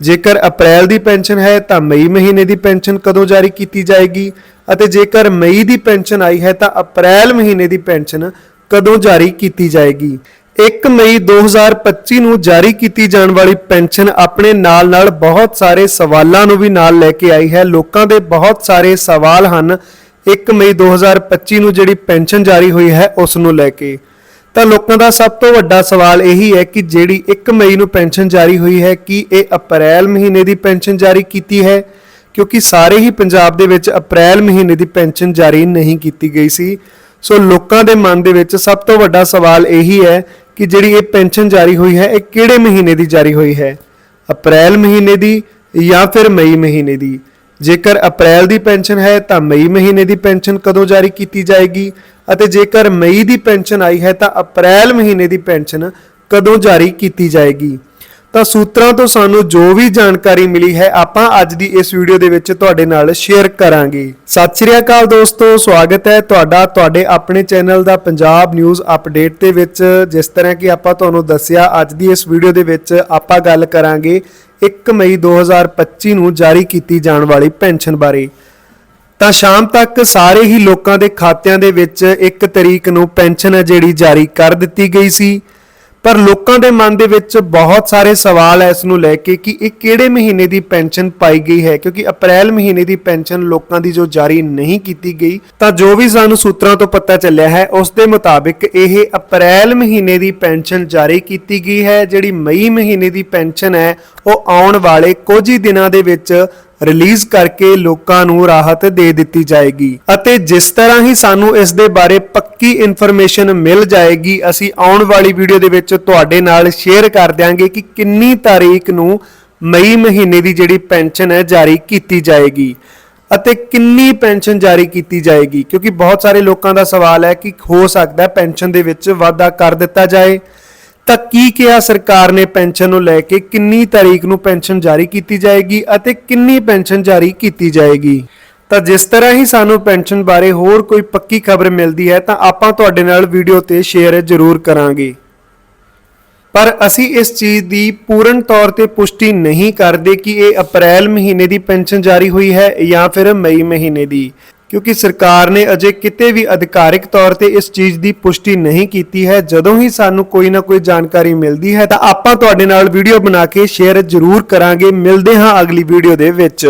ਜੇਕਰ ਅਪ੍ਰੈਲ ਦੀ ਪੈਨਸ਼ਨ ਹੈ ਤਾਂ ਮਈ ਮਹੀਨੇ ਦੀ ਪੈਨਸ਼ਨ ਕਦੋਂ ਜਾਰੀ ਕੀਤੀ ਜਾਏਗੀ? ਅਤੇ ਜੇਕਰ ਮਈ ਦੀ ਪੈਨਸ਼ਨ ਆਈ ਹੈ ਤਾਂ ਅਪ੍ਰੈਲ ਮਹੀਨੇ ਦੀ ਪੈਨਸ਼ਨ ਕਦੋਂ ਜਾਰੀ ਕੀਤੀ ਜਾਏਗੀ? 1 ਮਈ 2025 ਨੂੰ ਜਾਰੀ ਕੀਤੀ ਜਾਣ ਵਾਲੀ ਪੈਨਸ਼ਨ ਆਪਣੇ ਨਾਲ-ਨਾਲ ਬਹੁਤ ਸਾਰੇ ਸਵਾਲਾਂ ਨੂੰ ਵੀ ਨਾਲ ਲੈ ਕੇ ਆਈ ਹੈ। ਲੋਕਾਂ ਦੇ ਬਹੁਤ ਸਾਰੇ ਸਵਾਲ ਹਨ। 1 ਮਈ 2025 ਨੂੰ ਜਿਹੜੀ ਪੈਨਸ਼ਨ ਜਾਰੀ ਹੋਈ ਹੈ, ਉਸ ਨੂੰ ਲੈ ਕੇ। ਤਾਂ ਲੋਕਾਂ ਦਾ ਸਭ ਤੋਂ ਵੱਡਾ ਸਵਾਲ ਇਹੀ ਹੈ ਕਿ ਜਿਹੜੀ 1 ਮਈ ਨੂੰ ਪੈਨਸ਼ਨ ਜਾਰੀ ਹੋਈ ਹੈ, ਕਿ ਇਹ ਅਪ੍ਰੈਲ ਮਹੀਨੇ ਦੀ ਪੈਨਸ਼ਨ ਜਾਰੀ ਕੀਤੀ ਹੈ? ਕਿਉਂਕਿ ਸਾਰੇ ਹੀ ਪੰਜਾਬ ਦੇ ਵਿੱਚ ਅਪ੍ਰੈਲ ਮਹੀਨੇ ਦੀ ਪੈਨਸ਼ਨ ਜਾਰੀ ਨਹੀਂ ਕੀਤੀ ਗਈ ਸੀ। ਸੋ ਲੋਕਾਂ ਦੇ ਮਨ ਦੇ ਵਿੱਚ ਸਭ ਤੋਂ ਵੱਡਾ ਸਵਾਲ ਇਹੀ ਹੈ ਕਿ ਜਿਹੜੀ ਇਹ ਪੈਨਸ਼ਨ ਜਾਰੀ ਹੋਈ ਹੈ, ਇਹ ਕਿਹੜੇ ਮਹੀਨੇ ਦੀ ਜਾਰੀ ਹੋਈ ਹੈ? ਅਪ੍ਰੈਲ ਮਹੀਨੇ ਦੀ ਜਾਂ ਫਿਰ ਮਈ ਮਹੀਨੇ ਦੀ? ਜੇਕਰ ਅਪ੍ਰੈਲ ਦੀ ਪੈਨਸ਼ਨ ਹੈ, ਤਾਂ ਮਈ ਮਹੀਨੇ ਦੀ ਪੈਨਸ਼ਨ ਕਦੋਂ ਜਾਰੀ ਕੀਤੀ ਜਾਏਗੀ? ਅਤੇ ਜੇਕਰ ਮਈ ਦੀ ਪੈਨਸ਼ਨ ਆਈ ਹੈ ਤਾਂ ਅਪ੍ਰੈਲ ਮਹੀਨੇ ਦੀ ਪੈਨਸ਼ਨ ਕਦੋਂ ਜਾਰੀ ਕੀਤੀ ਜਾਏਗੀ? ਤਾਂ ਸੂਤਰਾਂ ਤੋਂ ਸਾਨੂੰ ਜੋ ਵੀ ਜਾਣਕਾਰੀ ਮਿਲੀ ਹੈ, ਆਪਾਂ ਅੱਜ ਦੀ ਇਸ ਵੀਡੀਓ ਦੇ ਵਿੱਚ ਤੁਹਾਡੇ ਨਾਲ ਸ਼ੇਅਰ ਕਰਾਂਗੇ। ਸਤਿ ਸ਼੍ਰੀ ਅਕਾਲ ਦੋਸਤੋ, ਸਵਾਗਤ ਹੈ ਤੁਹਾਡਾ, ਤੁਹਾਡੇ ਆਪਣੇ ਚੈਨਲ ਦਾ ਪੰਜਾਬ ਨਿਊਜ਼ ਅਪਡੇਟ ਦੇ ਵਿੱਚ। ਜਿਸ ਤਰ੍ਹਾਂ ਕਿ ਆਪਾਂ ਤੁਹਾਨੂੰ ਦੱਸਿਆ, ਅੱਜ ਦੀ ਇਸ ਵੀਡੀਓ ਦੇ ਵਿੱਚ ਆਪਾਂ ਗੱਲ ਕਰਾਂਗੇ 1 ਮਈ 2025 ਨੂੰ ਜਾਰੀ ਕੀਤੀ ਜਾਣ ਵਾਲੀ ਪੈਨਸ਼ਨ ਬਾਰੇ। ਤਾਂ ਸ਼ਾਮ ਤੱਕ ਸਾਰੇ ਹੀ ਲੋਕਾਂ ਦੇ ਖਾਤਿਆਂ ਦੇ ਵਿੱਚ 1 ਤਰੀਕ ਨੂੰ ਪੈਨਸ਼ਨ ਹੈ ਜਿਹੜੀ ਜਾਰੀ ਕਰ ਦਿੱਤੀ ਗਈ ਸੀ। ਪਰ ਲੋਕਾਂ ਦੇ ਮਨ ਦੇ ਵਿੱਚ ਬਹੁਤ ਸਾਰੇ ਸਵਾਲ ਐ ਇਸ ਨੂੰ ਲੈ ਕੇ ਕਿ ਇਹ ਕਿਹੜੇ ਮਹੀਨੇ ਦੀ ਪੈਨਸ਼ਨ ਪਾਈ ਗਈ ਹੈ? ਕਿਉਂਕਿ ਅਪ੍ਰੈਲ ਮਹੀਨੇ ਦੀ ਪੈਨਸ਼ਨ ਲੋਕਾਂ ਦੀ ਜੋ ਜਾਰੀ ਨਹੀਂ ਕੀਤੀ ਗਈ, ਤਾਂ ਜੋ ਵੀ ਸਾਨੂੰ ਸੂਤਰਾਂ ਤੋਂ ਪਤਾ ਚੱਲਿਆ ਹੈ, ਉਸ ਦੇ ਮੁਤਾਬਿਕ ਇਹ ਅਪ੍ਰੈਲ ਮਹੀਨੇ ਦੀ ਪੈਨਸ਼ਨ ਜਾਰੀ ਕੀਤੀ ਗਈ ਹੈ। ਜਿਹੜੀ ਮਈ ਮਹੀਨੇ ਦੀ ਪੈਨਸ਼ਨ ਹੈ, ਉਹ ਆਉਣ ਵਾਲੇ ਕੁਝ ਹੀ ਦਿਨਾਂ ਦੇ ਵਿੱਚ ਰਿਲੀਜ਼ ਕਰਕੇ ਲੋਕਾਂ ਨੂੰ ਰਾਹਤ ਦੇ ਦਿੱਤੀ ਜਾਏਗੀ ਅਤੇ ਜਿਸ ਤਰ੍ਹਾਂ ਹੀ ਸਾਨੂੰ ਇਸ ਦੇ ਬਾਰੇ ਪੱਕੀ ਇਨਫੋਰਮੇਸ਼ਨ ਮਿਲ ਜਾਏਗੀ, ਅਸੀਂ ਆਉਣ ਵਾਲੀ ਵੀਡੀਓ ਦੇ ਵਿੱਚ ਤੁਹਾਡੇ ਨਾਲ ਸ਼ੇਅਰ ਕਰ ਦਿਆਂਗੇ ਕਿ ਕਿੰਨੀ ਤਾਰੀਖ ਨੂੰ ਮਈ ਮਹੀਨੇ ਦੀ ਜਿਹੜੀ ਪੈਨਸ਼ਨ ਹੈ ਜਾਰੀ ਕੀਤੀ ਜਾਏਗੀ ਅਤੇ ਕਿੰਨੀ ਪੈਨਸ਼ਨ ਜਾਰੀ ਕੀਤੀ ਜਾਏਗੀ, ਕਿਉਂਕਿ ਬਹੁਤ ਸਾਰੇ ਲੋਕਾਂ ਦਾ ਸਵਾਲ ਹੈ ਕਿ ਹੋ ਸਕਦਾ ਹੈ ਪੈਨਸ਼ਨ ਦੇ ਵਿੱਚ ਵਾਧਾ ਕਰ ਦਿੱਤਾ ਜਾਏ। ਤਾਂ ਕੀ ਕਿਹਾ ਸਰਕਾਰ ਨੇ ਪੈਨਸ਼ਨ ਨੂੰ ਲੈ ਕੇ? ਕਿੰਨੀ ਤਾਰੀਖ ਨੂੰ ਪੈਨਸ਼ਨ ਜਾਰੀ ਕੀਤੀ ਜਾਏਗੀ ਅਤੇ ਕਿੰਨੀ ਪੈਨਸ਼ਨ ਜਾਰੀ ਕੀਤੀ ਜਾਏਗੀ? ਤਾਂ ਜਿਸ ਤਰ੍ਹਾਂ ਹੀ ਸਾਨੂੰ ਪੈਨਸ਼ਨ ਬਾਰੇ ਹੋਰ ਕੋਈ ਪੱਕੀ ਖਬਰ ਮਿਲਦੀ ਹੈ, ਤਾਂ ਆਪਾਂ ਤੁਹਾਡੇ ਨਾਲ ਵੀਡੀਓ ਤੇ ਸ਼ੇਅਰ ਜ਼ਰੂਰ ਕਰਾਂਗੇ। ਪਰ ਅਸੀਂ ਇਸ ਚੀਜ਼ ਦੀ ਪੂਰਨ ਤੌਰ ਤੇ ਪੁਸ਼ਟੀ ਨਹੀਂ ਕਰਦੇ ਕਿ ਇਹ ਅਪ੍ਰੈਲ ਮਹੀਨੇ ਦੀ ਪੈਨਸ਼ਨ ਜਾਰੀ ਹੋਈ ਹੈ ਜਾਂ ਫਿਰ ਮਈ ਮਹੀਨੇ ਦੀ। ਕਿਉਂਕਿ ਸਰਕਾਰ ਨੇ ਅਜੇ ਕਿਤੇ ਵੀ ਅਧਿਕਾਰਿਕ ਤੌਰ ਤੇ ਇਸ ਚੀਜ਼ ਦੀ ਪੁਸ਼ਟੀ ਨਹੀਂ ਕੀਤੀ ਹੈ। ਜਦੋਂ ਹੀ ਸਾਨੂੰ ਕੋਈ ਨਾ ਕੋਈ ਜਾਣਕਾਰੀ ਮਿਲਦੀ ਹੈ ਤਾਂ ਆਪਾਂ ਤੁਹਾਡੇ ਨਾਲ ਵੀਡੀਓ ਬਣਾ ਕੇ ਸ਼ੇਅਰ ਜ਼ਰੂਰ ਕਰਾਂਗੇ। ਮਿਲਦੇ ਹਾਂ ਅਗਲੀ ਵੀਡੀਓ ਦੇ ਵਿੱਚ।